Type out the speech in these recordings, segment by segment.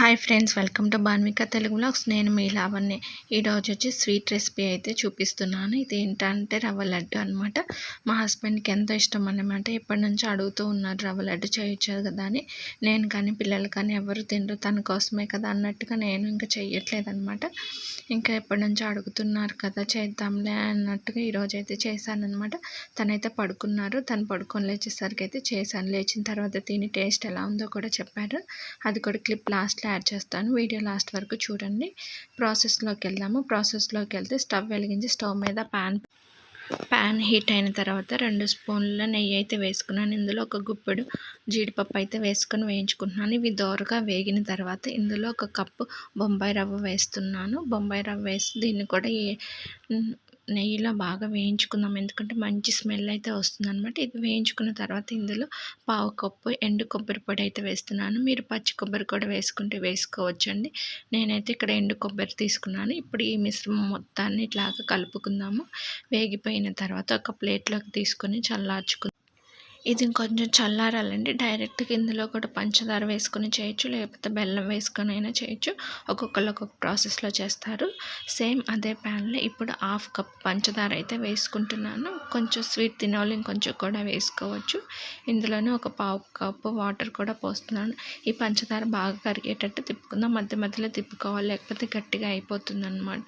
Hi friends welcome to Banvika Telugu blogs. నేను మీ లావణ్య. ఈరోజు వచ్చి స్వీట్ రెసిపీ అయితే చూపిస్తున్నాను. ఇది ఏంటంటే రవ్వ లడ్డు అనమాట మా హస్బెండ్కి ఎంతో ఇష్టం అనమాట ఎప్పటి నుంచో అడుగుతూ ఉన్నారు రవ్వ లడ్డు చేయొచ్చు కదా అని. నేను కానీ పిల్లలు కానీ ఎవరు తినరు తన కోసమే కదా అన్నట్టుగా నేను ఇంకా చేయట్లేదు అనమాట ఇంకా ఎప్పటి నుంచో అడుగుతున్నారు కదా చేద్దాంలే అన్నట్టుగా ఈరోజు అయితే చేశానమాట తనైతే పడుకున్నారు. తను పడుకొని లేచేసరికి అయితే చేశాను. లేచిన తర్వాత తిని టేస్ట్ ఎలా ఉందో కూడా చెప్పారు. అది కూడా క్లిప్ లాస్ట్లో యాడ్ చేస్తాను. వీడియో లాస్ట్ వరకు చూడండి. ప్రాసెస్లోకి వెళ్దాము. ప్రాసెస్లోకి వెళ్తే స్టవ్ వెలిగించి స్టవ్ మీద ప్యాన్ ప్యాన్ హీట్ అయిన తర్వాత రెండు స్పూన్ల నెయ్యి అయితే వేసుకున్నాను. ఇందులో ఒక గుప్పెడు జీడిపప్పు అయితే వేసుకొని వేయించుకుంటున్నాను. ఇవి దోరగా వేగిన తర్వాత ఇందులో ఒక కప్పు బొంబాయి రవ్వ వేస్తున్నాను. బొంబాయి రవ్వ వేసి దీన్ని కూడా నెయ్యిలో బాగా వేయించుకుందాం. ఎందుకంటే మంచి స్మెల్ అయితే వస్తుంది అనమాట ఇది వేయించుకున్న తర్వాత ఇందులో పావు కప్పు ఎండు కొబ్బరి పొడి అయితే వేస్తున్నాను. మీరు పచ్చి కొబ్బరి కూడా వేసుకుంటే వేసుకోవచ్చండి. నేనైతే ఇక్కడ ఎండు కొబ్బరి తీసుకున్నాను. ఇప్పుడు ఈ మిశ్రమం మొత్తాన్ని ఇట్లాగా కలుపుకుందాము. వేగిపోయిన తర్వాత ఒక ప్లేట్లోకి తీసుకొని చల్లార్చుకుందాం. ఇది కొంచెం చల్లారాలండి. డైరెక్ట్గా ఇందులో కూడా పంచదార వేసుకొని చేయొచ్చు లేకపోతే బెల్లం వేసుకొని అయినా చేయొచ్చు. ఒక్కొక్కరు ఒక్కొక్క ప్రాసెస్లో చేస్తారు. సేమ్ అదే ప్యాన్లో ఇప్పుడు హాఫ్ కప్ పంచదార అయితే వేసుకుంటున్నాను. కొంచెం స్వీట్ తినేవాళ్ళు ఇంకొంచెం కూడా వేసుకోవచ్చు. ఇందులోనే ఒక పావు కప్పు వాటర్ కూడా పోస్తున్నాను. ఈ పంచదార బాగా కరిగేటట్టు తిప్పుకుందాం. మధ్య మధ్యలో తిప్పుకోవాలి లేకపోతే గట్టిగా అయిపోతుందన్నమాట.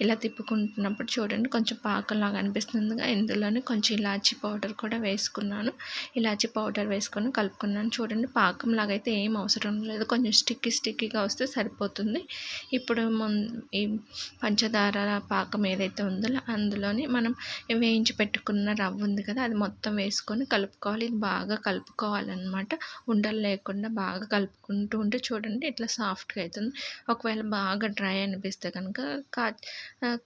ఇలా తిప్పుకుంటున్నప్పుడు చూడండి కొంచెం పాకంలాగా అనిపిస్తుందిగా. ఇందులోనే కొంచెం ఇలాచీ పౌడర్ కూడా వేసుకున్నాను. ఇలాచి పౌడర్ వేసుకొని కలుపుకున్నాను. చూడండి పాకంలాగా అయితే ఏం అవసరం లేదు. కొంచెం స్టిక్కీ స్టిక్కీగా వస్తే సరిపోతుంది. ఇప్పుడు ఈ పంచదార పాకం ఏదైతే ఉందో అందులోని మనం వేయించి పెట్టుకున్న రవ్వ ఉంది కదా అది మొత్తం వేసుకొని కలుపుకోవాలి. ఇది బాగా కలుపుకోవాలన్నమాట. ఉండలు లేకుండా బాగా కలుపుకుంటూ ఉంటే చూడండి ఇట్లా సాఫ్ట్గా అవుతుంది ఒకవేళ బాగా డ్రై అనిపిస్తే కనుక కాచి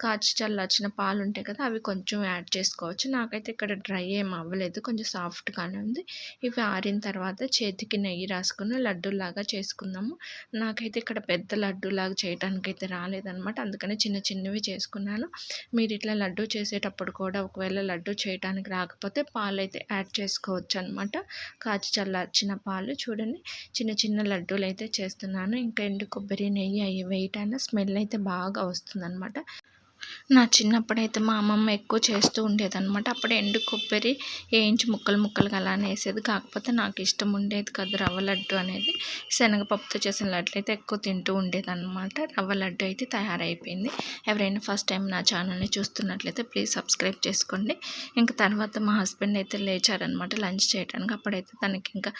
కాచి చల్లార్చిన పాలు ఉంటాయి కదా అవి కొంచెం యాడ్ చేసుకోవచ్చు. నాకైతే ఇక్కడ డ్రై ఏం అవ్వలేదు. కొంచెం సాఫ్ట్ బాగానే ఉంది. ఇవి ఆరిన తర్వాత చేతికి నెయ్యి రాసుకుని లడ్డూలాగా చేసుకుందాము. నాకైతే ఇక్కడ పెద్ద లడ్డూలాగా చేయడానికి అయితే రాలేదనమాట అందుకని చిన్న చిన్నవి చేసుకున్నాను. మీరు ఇట్లా లడ్డు చేసేటప్పుడు కూడా ఒకవేళ లడ్డు చేయడానికి రాకపోతే పాలు అయితే యాడ్ చేసుకోవచ్చు అనమాట కాచి చల్లార్చిన పాలు చూడండి. చిన్న చిన్న లడ్డూలు అయితే చేస్తున్నాను. ఇంకా ఎండు కొబ్బరి నెయ్యి అవి వేయటాన స్మెల్ అయితే బాగా వస్తుందన్నమాట. నా చిన్నప్పుడైతే మా అమ్మమ్మ ఎక్కువ చేస్తూ ఉండేదన్నమాట. అప్పుడు ఎండు కొబ్బరి వేయించి ముక్కలు ముక్కలుగా అలానే వేసేది. కాకపోతే నాకు ఇష్టం ఉండేది కాదు రవ్వ లడ్డు అనేది. శనగపప్పుతో చేసిన లడ్లు అయితే ఎక్కువ తింటూ ఉండేదన్నమాట. రవ్వ లడ్డు అయితే తయారైపోయింది. ఎవరైనా ఫస్ట్ టైం నా ఛానల్ని చూస్తున్నట్లయితే ప్లీజ్ సబ్స్క్రైబ్ చేసుకోండి. ఇంకా తర్వాత మా హస్బెండ్ అయితే లేచారనమాట లంచ్ చేయడానికి అప్పుడైతే తనకి ఇంకా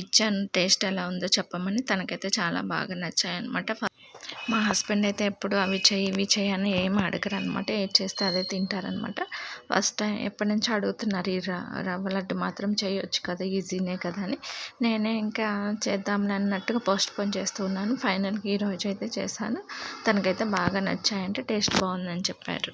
ఇచ్చాను టేస్ట్ ఎలా ఉందో చెప్పమని తనకైతే చాలా బాగా నచ్చాయన్నమాట. మా హస్బెండ్ అయితే ఎప్పుడు అవి చేయి ఇవి చేయి అని ఏమి అడగరు అనమాట ఏది చేస్తే అదే తింటారనమాట. ఫస్ట్ టైం ఎప్పటి నుంచి అడుగుతున్నారు ఈ రవ్వ లడ్డు మాత్రం చేయొచ్చు కదా ఈజీనే కదా అని. నేనే ఇంకా చేద్దాంలే అన్నట్టుగా పోస్ట్ పోన్ చేస్తూ ఉన్నాను. ఫైనల్గా ఈరోజు అయితే చేశాను. తనకైతే బాగా నచ్చాయంటే టేస్ట్ బాగుందని చెప్పారు.